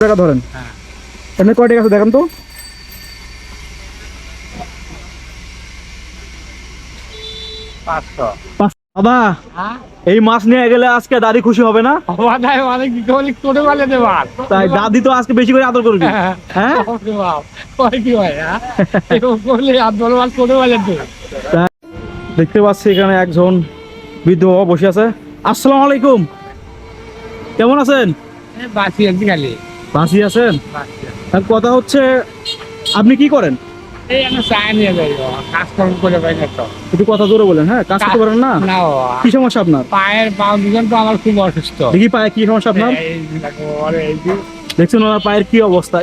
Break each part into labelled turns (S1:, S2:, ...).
S1: টাকা ধরেন।
S2: হ্যাঁ।
S1: এমনি কয় টাকা আছে দেখেন তো? বাবা
S2: হ্যাঁ?
S1: এই মাছ নিয়ে গেলে আজকে দাদি খুশি হবে না?
S2: মানে দেবার
S1: তাই দাদি তো আজকে বেশি করে আদর করবি। হ্যাঁ
S2: হয়।
S1: দেখতে পাচ্ছি এখানে একজন বৃদ্ধ বসে আছে। আসসালামু আলাইকুম। কেমন আছেন?
S2: বাসি আছি খালি।
S1: বাঁচি আছেন। আর কথা হচ্ছে আপনি কি করেন?
S2: এই আমি চায় নিয়ে যাই কাজকর্ম করে পাই না তো।
S1: একটু কথা জোরে বলেন হ্যাঁ? কাজ করতে পারেন না?
S2: না
S1: কি সমস্যা আপনার?
S2: পায়ের পা দুজন তো আমার খুব অসুস্থ।
S1: দেখি পায়ে কি সমস্যা আপনার? দেখছেন ওনার পায়ের কি অবস্থা।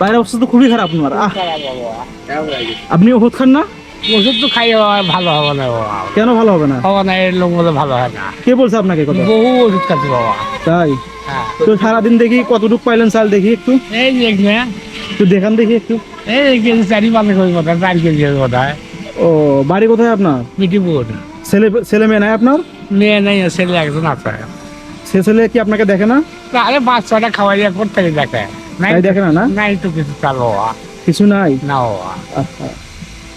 S1: পায়ের অবস্থা তো খুবই খারাপ আপনার? আপনি ওষুধ খান না?
S2: ওষুধ তো খাই ভালো হবে না বাবা।
S1: কেন ভালো হবে না?
S2: হবে না এর লোক ভালো হয় না।
S1: কে বলছে আপনাকে কথা?
S2: বহু ওষুধ খাচ্ছি বাবা।
S1: তাই?
S2: হ্যাঁ।
S1: তো সারাদিন দেখি কতটুকু পাইলেন চাল দেখি একটু?
S2: এই যে এখানে,
S1: একটু দেখান দেখি একটু।
S2: এই কেজি চারি পাঁচ কেজি কথা চার কেজি কথা
S1: ও বাড়ি কোথায় আপনার?
S2: মিটিপুর
S1: ছেলে ছেলে মেয়ে নাই আপনার?
S2: মেয়ে নেই ছেলে একজন আছে।
S1: সে ছেলে কি আপনাকে দেখে না?
S2: তাহলে পাঁচ ছটা খাওয়াই দিয়ে করতে দেখে। নাই
S1: দেখে না না?
S2: নাই তো কিছু চাল
S1: কিছু নাই?
S2: না
S1: আচ্ছা।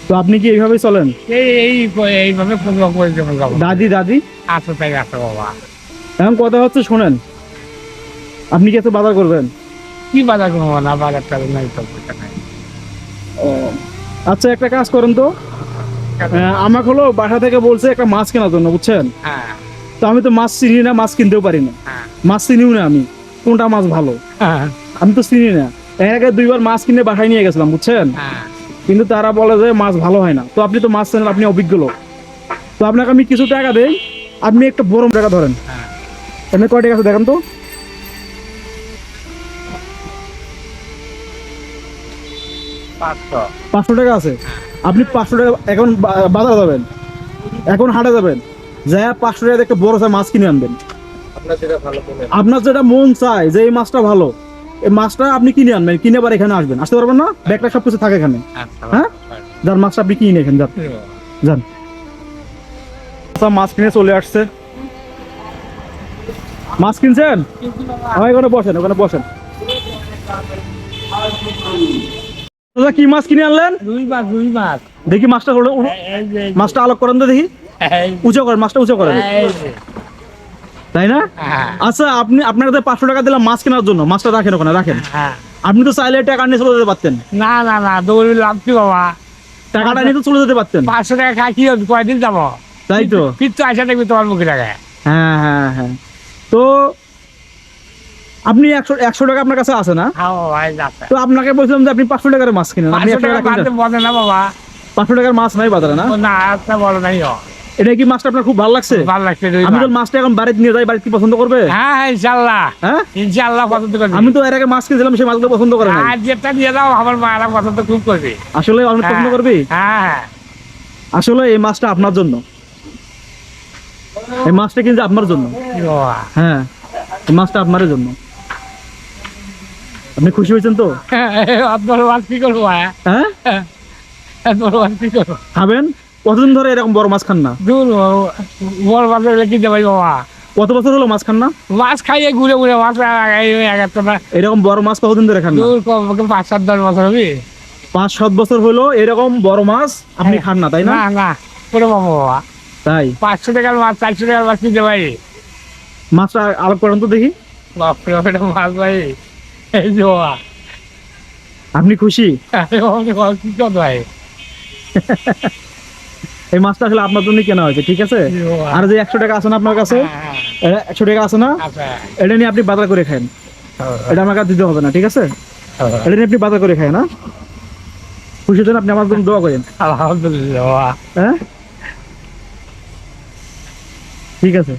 S1: তো আপনি কি এইভাবেই চলেন?
S2: এই এই এইভাবে
S1: দাদি দাদি?
S2: আছে তাই আছে বাবা।
S1: এখন কথা হচ্ছে শোনেন। আপনি কি এত বাজার করবেন?
S2: কি বাজার করব না? বাজার টাজার নাই তো
S1: আচ্ছা একটা কাজ করেন তো। আমাকে হলো বাসা থেকে বলছে একটা মাছ কেনার জন্য বুঝছেন?
S2: হ্যাঁ।
S1: তো আমি তো মাছ চিনি না মাছ কিনতেও পারি না।
S2: হ্যাঁ।
S1: মাছ চিনিও না আমি। কোনটা মাছ ভালো?
S2: হ্যাঁ।
S1: আমি তো চিনি না। এর আগে দুইবার মাছ কিনে বাসায় নিয়ে গেছিলাম বুঝছেন?
S2: হ্যাঁ।
S1: কিন্তু তারা বলে যে মাছ ভালো হয় না। তো আপনি তো মাছ চেনেন আপনি অভিজ্ঞ লোক। তো আপনাকে আমি কিছু টাকা দেই আপনি একটা বড় টাকা ধরেন। এমনি কয় টাকা আছে দেখেন তো?
S2: পাঁচশো।
S1: টাকা আছে। আপনি পাঁচশো টাকা এখন বাজার যাবেন। এখন হাটে যাবেন। যা পাঁচশো টাকা একটা বড় মাছ কিনে আনবেন।
S2: আপনার যেটা
S1: মন চায় যে এই মাছটা ভালো। মাছটা আপনি কিনে আনবেন কিনে আবার এখানে আসবেন। আসতে পারবেন না? ব্যাগটা সব কিছু থাকে এখানে।
S2: আচ্ছা
S1: হ্যাঁ? যার মাছটা আপনি কিনে এখানে যান। যান। আচ্ছা, মাছ কিনে চলে আসছে। মাছ কিনছেন? এখানে বসেন ওখানে বসেন। দাদা কি মাছ কিনে আনলেন?
S2: দুই মাস দুই মাস
S1: দেখি মাছটা মাছটা আলোক করেন তো দেখি। উঁচু করেন মাছটা উঁচু করেন। তাই না?
S2: হ্যাঁ।
S1: আচ্ছা আপনি আপনার কাছে পাঁচশো টাকা দিলাম মাছ কেনার জন্য। মাছটা রাখেন ওখানে রাখেন।
S2: হ্যাঁ।
S1: আপনি তো চাইলে টাকা নিয়ে চলে যেতে পারতেন।
S2: না না না দৌড়ি লাভ কি বাবা।
S1: টাকাটা নিয়ে তো চলে যেতে পারতেন।
S2: পাঁচশো টাকা খাই কি হবে? কয়দিন যাব?
S1: তাই তো।
S2: কিন্তু আসা দেখবি তোমার মুখে টাকা
S1: হ্যাঁ হ্যাঁ হ্যাঁ। তো আপনি একশো একশো টাকা আপনার কাছে আছে না?
S2: হ্যাঁ
S1: তো আপনাকে বলছিলাম যে আপনি পাঁচশো টাকার মাছ কিনেন। আপনি
S2: পাঁচশো
S1: টাকার মাছ নাই বাজারে না?
S2: না বলো নাই।
S1: এটা কি মাছটা আপনার খুব ভালো লাগছে?
S2: ভালো লাগছে
S1: আমি তো মাছটা এখন বাড়িতে নিয়ে যাই বাড়িতে কি পছন্দ করবে?
S2: হ্যাঁ হ্যাঁ
S1: হ্যাঁ?
S2: পছন্দ করবি।
S1: আমি তো এর আগে মাছ সেই মাছগুলো পছন্দ করে না
S2: আর যেটা দিয়ে দাও আমার পছন্দ খুব করবি।
S1: আসলে পছন্দ
S2: হ্যাঁ।
S1: করবি?
S2: হ্যাঁ
S1: আসলে এই মাছটা আপনার জন্য। এই মাছটা কিন্তু আপনার জন্য। হ্যাঁ এই মাছটা আপনার জন্য। আপনি খুশি হয়েছেন তো?
S2: বড় মাছ কি করব হ্যাঁ?
S1: হ্যাঁ?
S2: এত বড় মাছ কি করব?
S1: খাবেন? কতদিন ধরে এরকম বড় মাছ খান না?
S2: দূর বড় মাছ কিনতে পারি বাবা।
S1: কত বছর হলো মাছ খান না?
S2: মাছ খাইয়ে ঘুরে ঘুরে মাছ
S1: এরকম বড় মাছ কতদিন ধরে খান না?
S2: পাঁচ সাত দশ বছর হবে।
S1: পাঁচ সাত বছর হলো এরকম বড় মাছ আপনি খান না তাই না?
S2: না করে বাবা
S1: তাই?
S2: পাঁচশো টাকার মাছ চারশো টাকার মাছ কিনতে পারি।
S1: মাছটা আলাপ করেন তো দেখি।
S2: বাপরে বাপরে মাছ ভাই। এই যে বাবা।
S1: আপনি খুশি?
S2: ভাই।
S1: এই মাছটা আসলে আপনার জন্য কেনা হয়েছে ঠিক আছে? আর যে একশো টাকা আছে না আপনার কাছে
S2: হ্যাঁ,
S1: এটা একশো টাকা আছে না
S2: আচ্ছা।
S1: এটা নিয়ে আপনি বাজার করে খান এটা আমার কাছে দিতে হবে না ঠিক আছে? এটা নিয়ে আপনি বাজার করে খায় না খুশি হতেন আপনি আমার জন্য দোয়া করেন।
S2: আলহামদুলিল্লাহ
S1: হ্যাঁ? ঠিক আছে।